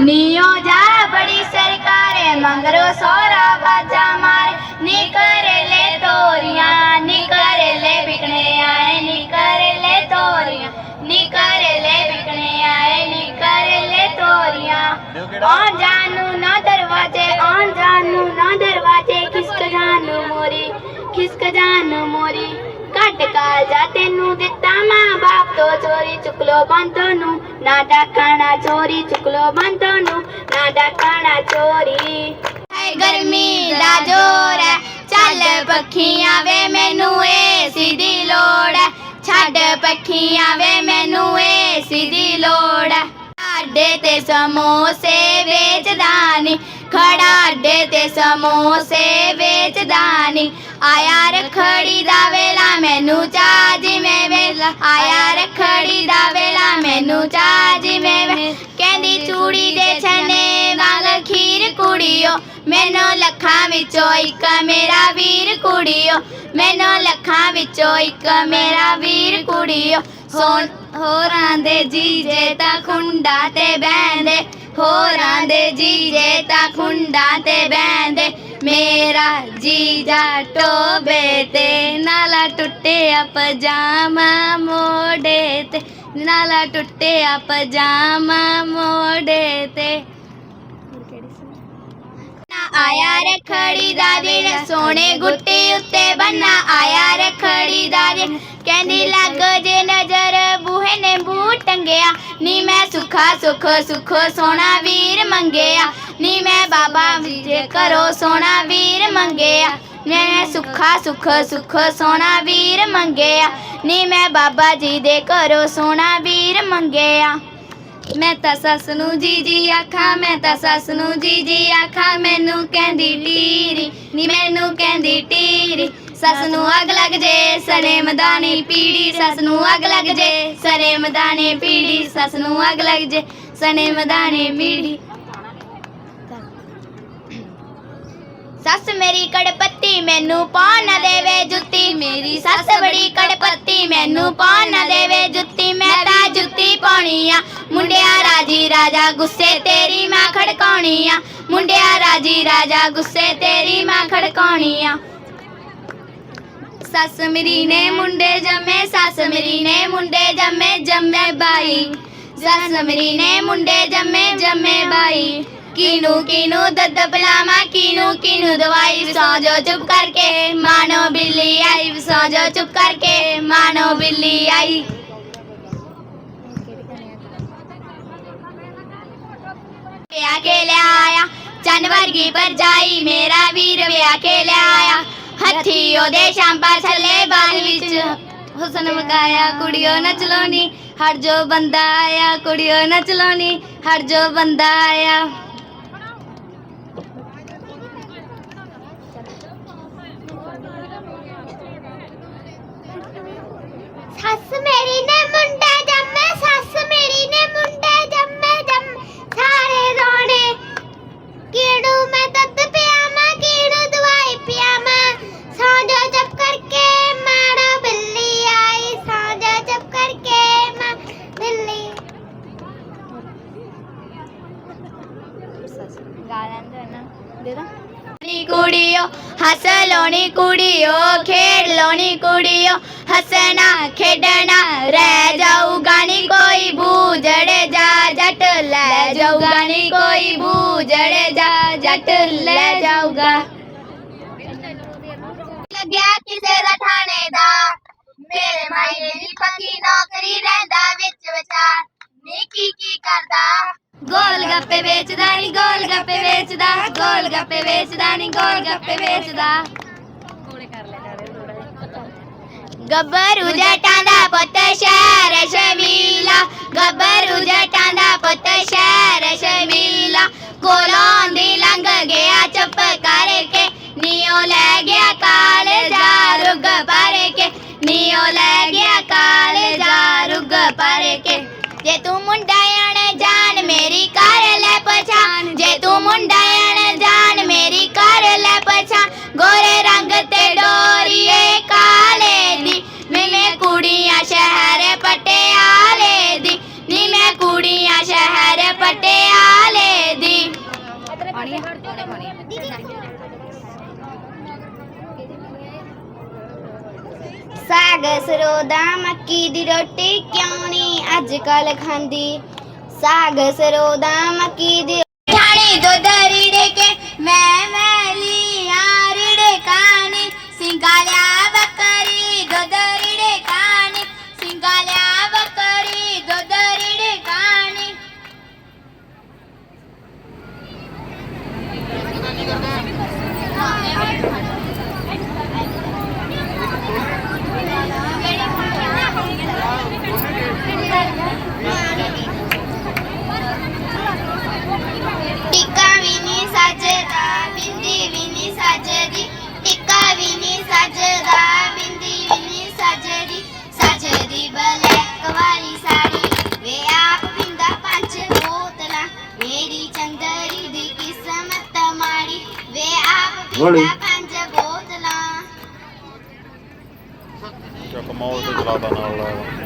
ਨੀਓ ਜਾ ਬੜੀ ਸਰਕਾਰੇ ਮੰਗਰੋ ਸੋਰਾ ਬਾਜਾ ਮਾਰੇ। ਨੀ ਕਰੇ ਲੈ ਤੋਰੀਆਂ, ਨੀ ਕਰੇ ਲੈ ਵਿਕਣੇ ਆਏ, ਨੀ ਕਰੇ ਲੈ ਤੋਰੀਆਂ। ਨੀ ਕਰੇ ਲੈ ਵਿਕਣੇ ਆਏ, ਨੀ ਕਰੇ ਲੈ ਤੋਰੀਆਂ। ਆਉਣ ਜਾਣ ਨੂੰ ਨਾ ਦਰਵਾਜ਼ੇ, ਆਉਣ ਜਾਣ ਨੂੰ ਨਾ ਦਰਵਾਜ਼ੇ, ਖਿਸਕ ਜਾਣ ਮੋਰੀ, ਖਿਸਕ ਜਾਣ ਮੋਰੀ। ਕੱਢ ਕਾਲ ਜਾ ਤੈਨੂੰ ਦਿੱਤਾ ਮਾਂ ਬਾਪ ਤੋਂ ਚੋਰੀ ਚੁੱਕ ਲੋ ਬੰਤੋ ਨੂੰ, ਨਾ ਡਾਕਣਾ ਚੋਰੀ ਚੁੱਕ ਲੋ ਬੰਤੋ ਨੂੰ, ਨਾ ਡਾਕਣਾ ਚੋਰੀ। ਹੈ ਗਰਮੀ ਦਾ ਜੋਰ ਚੱਲ ਪੱਖੀਆਂ ਵੇ ਮੈਨੂੰ ਏਸੀ ਦੀ ਲੋੜ ਛੱਡ ਪੱਖੀਆਂ ਵੇ ਮੈਨੂੰ ਏਸੀ ਦੀ ਲੋੜ ਹੈ ਤੇ ਸਮੋਸੇ ਵੇਚਦਾ ਨੀ ਖੜਾ ਅੱਡੇ ਤੇ ਸਮੋਸੇ ਵੇਚਦਾ ਮੈਨੂੰ ਚਾਹ ਜਿਵੇਂ ਵੇ- ਕਹਿੰਦੀ ਚੂੜੀ ਦੇ ਛਨੇ ਵਾਲ ਖੀਰ ਕੁੜੀਓ। ਮੈਨੂੰ ਲੱਖਾਂ ਵਿੱਚੋਂ ਇੱਕ ਮੇਰਾ ਵੀਰ ਕੁੜੀਓ। ਮੈਨੂੰ ਲੱਖਾਂ ਵਿੱਚੋਂ ਇੱਕ ਮੇਰਾ ਵੀਰ ਕੁੜੀਓ। ਸੋਨ ਹੋਰਾਂ ਦੇ ਜੀਜੇ ਤਾਂ ਖੁੰਡਾ ਤੇ ਬੈੰਦੇ ਹੋਰਾਂ ਦੇ ਜੀਜੇ ਤਾਂ ਖੁੰਡਾ ਤੇ ਬੈੰਦੇ ਮੇਰਾ ਜੀਜਾ ਟੋਬੇ ਤੇ ਨਾਲਾ ਟੁੱਟਿਆ ਪਜਾਮਾ ਮੋਢੇ ਤੇ। ਨਾਲਾ ਟੁੱਟਿਆ ਪਜਾਮਾ ਮੋੜੇ ਤੇ। ਨਾ ਆਇਆ ਰਖੜੀ ਦਾ ਦਿਨ, ਸੋਹਣੇ ਗੁੱਟੀ ਉੱਤੇ ਬੰਨਾ ਆਇਆ ਰਖੜੀ ਦਾ ਦਿਨ, ਕਹਿੰਦੀ ਲੱਗ ਜੇ ਨਜ਼ਰ, ਬੂਹੇ ਨੇ ਬੂ ਟੰਗਿਆ। ਨੀ ਮੈਂ ਸੁਖਾ ਸੁਖ ਸੁਖ ਸੋਨਾ ਵੀਰ ਮੰਗਿਆ। ਨੀ ਮੈਂ ਬਾਬਾ ਵਿਜੇ ਕਰੋ ਸੋਹਣਾ ਵੀਰ ਮੰਗਿਆ। ਮੈਂ ਸੁਖਾ ਸੁਖ ਸੁਖ ਸੋਨਾ ਵੀਰ ਮੰਗਿਆ। ਨੀ ਮੈਂ ਬਾਬਾ ਜੀ ਦੇ ਘਰੋਂ ਸੋਹਣਾ ਵੀਰ ਮੰਗਿਆ। ਮੈਂ ਤਾਂ ਸੱਸ ਨੂੰ ਜੀ ਜੀ ਆਖਾਂ, ਮੈਂ ਤਾਂ ਸੱਸ ਨੂੰ ਜੀ ਜੀ ਆਖਾਂ, ਮੈਨੂੰ ਕਹਿੰਦੀ ਟੀਰੀ ਨੀ ਮੈਨੂੰ ਕਹਿੰਦੀ ਟੀਰੀ ਸੱਸ ਨੂੰ ਅੱਗ ਲੱਗ ਜੇ, ਸਰੇ ਮਦਾਨੀ ਪੀੜੀ, ਸੱਸ ਨੂੰ ਅੱਗ ਲੱਗ ਜੇ, ਸਰੇ ਮਦਾਨੀ ਪੀੜੀ, ਸੱਸ ਨੂੰ ਅੱਗ ਲੱਗ ਜੇ ਸਨੇ ਮਦਾਨੀ ਪੀੜੀ। ਸੱਸ ਮੇਰੀ ਕੜਪੱਤੀ ਮੈਨੂੰ ਪਾਉਣ ਨਾ ਦੇਵੇ ਜੁੱਤੀ। ਮੇਰੀ ਸੱਸ ਬੜੀ ਕੜਪੱਤੀ ਮੈਨੂੰ ਪਾਉਣ ਨਾ ਦੇਵੇ ਜੁੱਤੀ। ਮੈਂ ਤਾਂ ਜੁੱਤੀ ਪਾਉਣੀ ਆ। ਮੁੰਡਿਆ ਰਾਜੀ ਰਾਜਾ ਗੁੱਸੇ ਤੇਰੀ ਮਾਂ ਖੜਕਾਉਣੀ ਆ। ਮੁੰਡਿਆ ਰਾਜੀ ਰਾਜਾ ਗੁੱਸੇ ਤੇਰੀ ਮਾਂ ਖੜਕਾਉਣੀ ਆ। ਸੱਸ ਮੇਰੀ ਨੇ ਮੁੰਡੇ ਜੰਮੇ ਸੱਸ ਮੇਰੀ ਨੇ ਮੁੰਡੇ ਜੰਮੇ ਜੰਮੇ ਬਾਈ। ਸੱਸ ਮੇਰੀ ਨੇ ਮੁੰਡੇ ਜੰਮੇ ਜੰਮੇ ਬਾਈ। ਕਿਨੂੰ ਕਿਨੂੰ ਦੱਦ ਪਲਾਮਾ ਕਿਨੂੰ ਕਿਨੂੰ ਦਵਾਈ ਸੌ ਜੋ ਚੁੱਪ ਕਰਕੇ। ਮਾਨੋ ਬਿੱਲੀ ਆਈ ਸੌ ਜੋ ਚੁੱਪ ਕਰਕੇ। ਮਾਨੋ ਬਿੱਲੀ ਆਈ। ਵਿਆਹ ਕੇ ਲਿਆਇਆ, ਚੰਨ ਵਰਗੀ ਪਰਜਾਈ ਮੇਰਾ ਵੀਰ ਵਿਆਹ ਕੇ ਲਿਆਇਆ। ਹੱਥੀ ਉਹਦੇ ਸ਼ਾਂਪਾ ਛੱਲੇ ਬਾਲ ਵਿੱਚ। ਹੁਸਨ ਮਕਾਇਆ, ਕੁੜੀਓ ਨਚ ਲੋਣੀ ਹਰ ਜੋ ਬੰਦਾ ਆਇਆ, ਕੁੜੀਓ ਨਚ ਲੋਣੀ ਹਰ ਜੋ ਬੰਦਾ ਆਇਆ। ਸੱਸ ਮੇਰੀ ਨੇ ਮੁੰਡੇ ਜੰਮੇ, ਸੱਸ ਮੇਰੀ ਨੇ ਮੁੰਡੇ ਜੰਮੇ, ਜੰਮ ਸਾਰੇ ਰੋਣੇ। ਕੀੜੂ ਮੈਂ ਦੁੱਧ ਪਿਆਵਾਂ, ਕੀੜੂ ਦਵਾਈ ਪਿਆਵਾਂ। ਸਾਂਝਾ ਚੁੱਪ ਕਰਕੇ ਮਾੜਾ ਬਿੱਲੀ ਆਈ ਸਾਂਝਾ ਚੁੱਪ ਕਰਕੇ ਮਾਂ ਬਿੱਲੀ। ਨੀ ਕੁੜੀਓ, ਹੱਸ ਕੁੜੀਓ, ਖੇਡ ਹੱਸਣਾ, ਖੇਡਣਾ, ਰਹਿ ਜਾਊਗਾ ਨੀ ਕੋਈ ਬੂਝੜੇ ਜਾ ਜੱਟ, ਲੈ ਜਾਊਗਾ ਨੀ ਕੋਈ ਬੂਝੜੇ ਜਾ ਜੱਟ, ਲੈ ਜਾਊਗਾ ਲੱਗਿਆ ਕਿਸੇ ਦਾ ਥਾਣੇਦਾਰ ਮੇਰੇ ਮਾਈ ਦੀ ਪੱਕੀ ਨੌਕਰੀ ਰਹਿੰਦਾ ਵਿੱਚ ਵਿਚਾਰ। ਨੀ ਕੀ ਕੀ ਕਰਦਾ? ਗੋਲ ਗੱਪੇ ਵੇਚਦਾ ਨੀ, ਗੋਲ ਗੱਪੇ ਵੇਚਦਾ, ਗੋਲ ਗੱਪੇ ਵੇਚਦਾ ਨੀ, ਗੋਲ ਗੱਪੇ ਵੇਚਦਾ। ਗੱਭਰੂ ਜਟਾਂ ਦਾ ਪੁੱਤ ਸ਼ਹਿਰ ਸ਼ਬੀਲਾ ਗੱਭਰੂ ਜਟਾਂ ਦਾ ਪੁੱਤ ਸ਼ਹਿਰ ਸ਼ਬੀਲਾ ਕੋਲੋਂ ਦੀ ਲੰਘ ਗਿਆ ਚੁੱਪ ਕਰਕੇ ਨੀਓ ਲੈ ਗਿਆ ਕਾਲ ਜਾ ਰੁਗ ਪਰ ਕੇ ਨੀਓ ਲੈ ਗਿਆ ਕਾਲ ਜਾ ਰੁਗ ਪਰ ਕੇ ਜੇ ਤੂੰ ਮੁੰਡਾ ਅਣ ਸਾਗ ਸਰੋਦਾ, ਮੱਕੀ ਦੀ ਰੋਟੀ ਕਿਉਂ ਨਹੀਂ ਅੱਜ ਕੱਲ ਖਾਂਦੀ? ਸਾਗ ਸਰੋਦਾ, ਮੱਕੀ ਦੀ ਠਾਣੇ ਦੁੱਧ 加班接活子了，这个猫都得打针了。